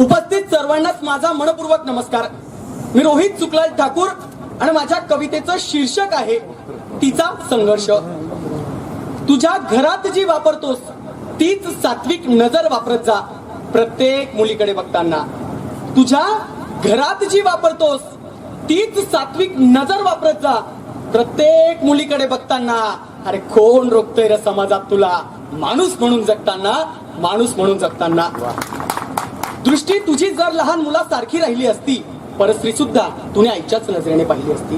उपस्थित सर्वांनाच माझा मनपूर्वक नमस्कार. मी रोहित सुकलाल ठाकूर आणि माझ्या कवितेचं शीर्षक आहे तिचा संघर्ष. तुझ्या घरात जी वापरतोस तीच सात्विक नजर वापरत जा प्रत्येक मुलीकडे बघताना. तुझ्या घरात जी वापरतोस तीच सात्विक नजर वापरत जा प्रत्येक मुलीकडे बघताना. अरे कोण रोखतोय रे समाजात तुला? माणूस म्हणून जगताना माणूस म्हणून जगताना. दृष्टी तुझी जर लहान मुलासारखी राहिली असती परस्त्री सुद्धा तुने आईच्याच नजरेने पाहिली असती.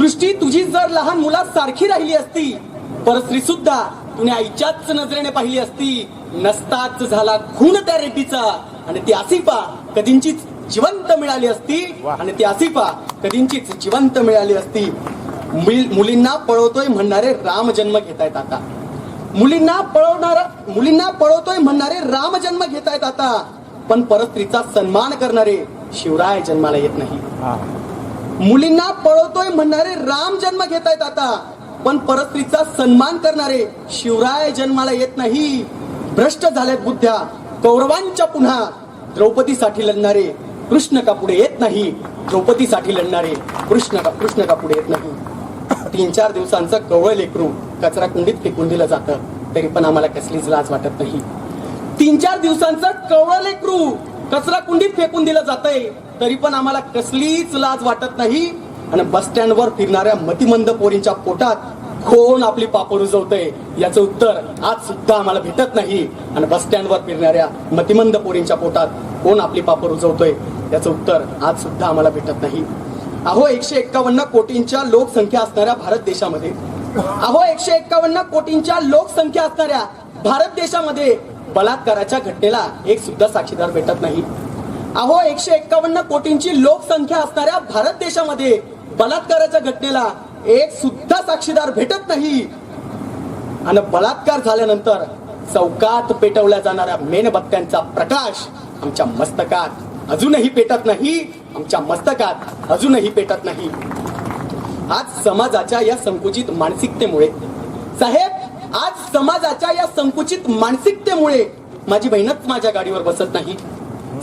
दृष्टी तुझी जर लहान मुलासारखी राहिली असती परस्त्री सुद्धा तुने आईच्याच नजरेने पाहिली असती. नसताच झाला खून त्या रेटीचा आणि ती आसिफा कधींचीच जिवंत मिळाली असती. आणि ती आसिफा कधींचीच जिवंत मिळाली असती. मुली- मुलींना पळवतोय म्हणणारे राम जन्म घेतायत आता. मुलींना पळवणारा मुलींना पळवतोय म्हणणारे राम जन्म घेतायत आता. पण परस्त्रीचा सन्मान करणारे शिवराय जन्माला येत नाही. मुलींना पळवतोय म्हणणारे राम जन्म घेतायत आता पण परस्त्रीचा सन्मान करणारे शिवराय जन्माला येत नाही. भ्रष्ट झाल्यात बुद्ध्या कौरवांच्या पुन्हा. द्रौपदीसाठी लढणारे कृष्ण का पुढे येत नाही? द्रौपदीसाठी लढणारे कृष्ण का कृष्ण का पुढे येत नाही? तीन चार दिवसांचं कवळ लेकरू कचरा कुंडीत फेकून दिलं जातं तरी पण आम्हाला कसलीच लाज वाटत नाही. तीन चार दिवसांचं कवळ लेकरू कचरा कुंडीत फेकून दिलं जातंय. तरी पण आम्हाला कसलीच लाज वाटत नाही. आणि बस स्टँडवर फिरणाऱ्या मतिमंद पोरींच्या पोटात कोण आपली पापड रुजवतंय. याचं उत्तर आज सुद्धा आम्हाला भेटत नाही. आणि बस स्टँडवर फिरणाऱ्या मतिमंद पोरींच्या पोटात कोण आपली पापड रुजवतोय. याचं उत्तर आज सुद्धा आम्हाला भेटत नाही. अहो एकशे एक्कावन्न कोटींच्या लोकसंख्या असणाऱ्या भारत देशामध्ये. अहो एकशे एक्कावन्न कोटींच्या लोकसंख्या असणाऱ्या भारत देशामध्ये बलात्काराच्या घटनेला एक सुद्धा साक्षीदार भेटत नाही. अहो एकशे एक्कावन्न कोटींची लोकसंख्या असणाऱ्या भारत देशामध्ये बलात्काराच्या घटनेला एक सुद्धा साक्षीदार भेटत नाही. आणि बलात्कार झाल्यानंतर चौकात पेटवल्या जाणाऱ्या मेणबत्त्यांचा प्रकाश आमच्या मस्तकात अजूनही पेटत नाही. आमच्या मस्तकात अजूनही पेटत नाही. आज समाजाच्या या संकुचित मानसिकतेमुळे साहेब आज समाजाच्या या संकुचित मानसिकतेमुळे माझी बहीणच माझ्या गाडीवर बसत नाही.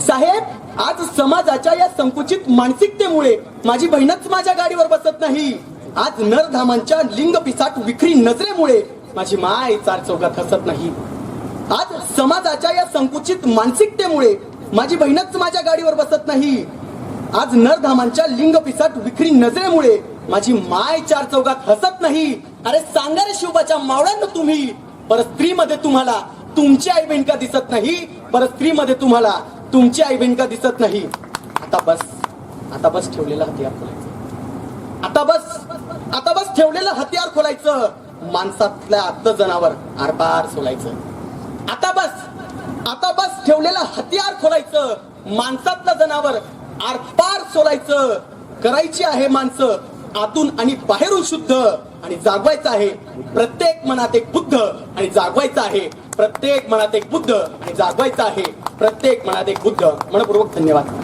साहेब आज समाजाच्या या संकुचित मानसिकतेमुळे माझी बहीणच माझ्या गाडीवर बसत नाही. आज नरधामांच्या लिंग पिसाट विक्री नजरेमुळे माझी माय चार चौकात हसत नाही. आज समाजाच्या या संकुचित मानसिकतेमुळे माझी बहीणच माझ्या गाडीवर बसत नाही. आज नरधामांच्या लिंग पिसाट विक्री नजरेमुळे माझी माय चार चौकात हसत नाही. अरे सांगा रे शिवबाच्या मावळ्यांना तुम्ही. पर स्त्रीमध्ये तुम्हाला तुमची आई बहीण दिसत नाही. पर स्त्रीमध्ये तुम्हाला तुमची आई बहीण दिसत नाही. आता बस. आता बस ठेवलेला हत्यार खोलायचं. आता बस. आता बस ठेवलेलं हत्यार खोलायचं. माणसातल्या आत्त जनावर आरपार सोलायचं. आता बस. आता बस ठेवलेलं हत्यार खोलायचं. माणसातलं जनावर आरपार सोलायचं. करायची आहे माणसं. आतून आणि बाहेरून शुद्ध आणि जागवायचं आहे. प्रत्येक मनात एक बुद्ध आणि जागवायचं आहे. प्रत्येक मनात एक बुद्ध आणि जागवायचं आहे. प्रत्येक मनात एक बुद्ध. मनपूर्वक धन्यवाद.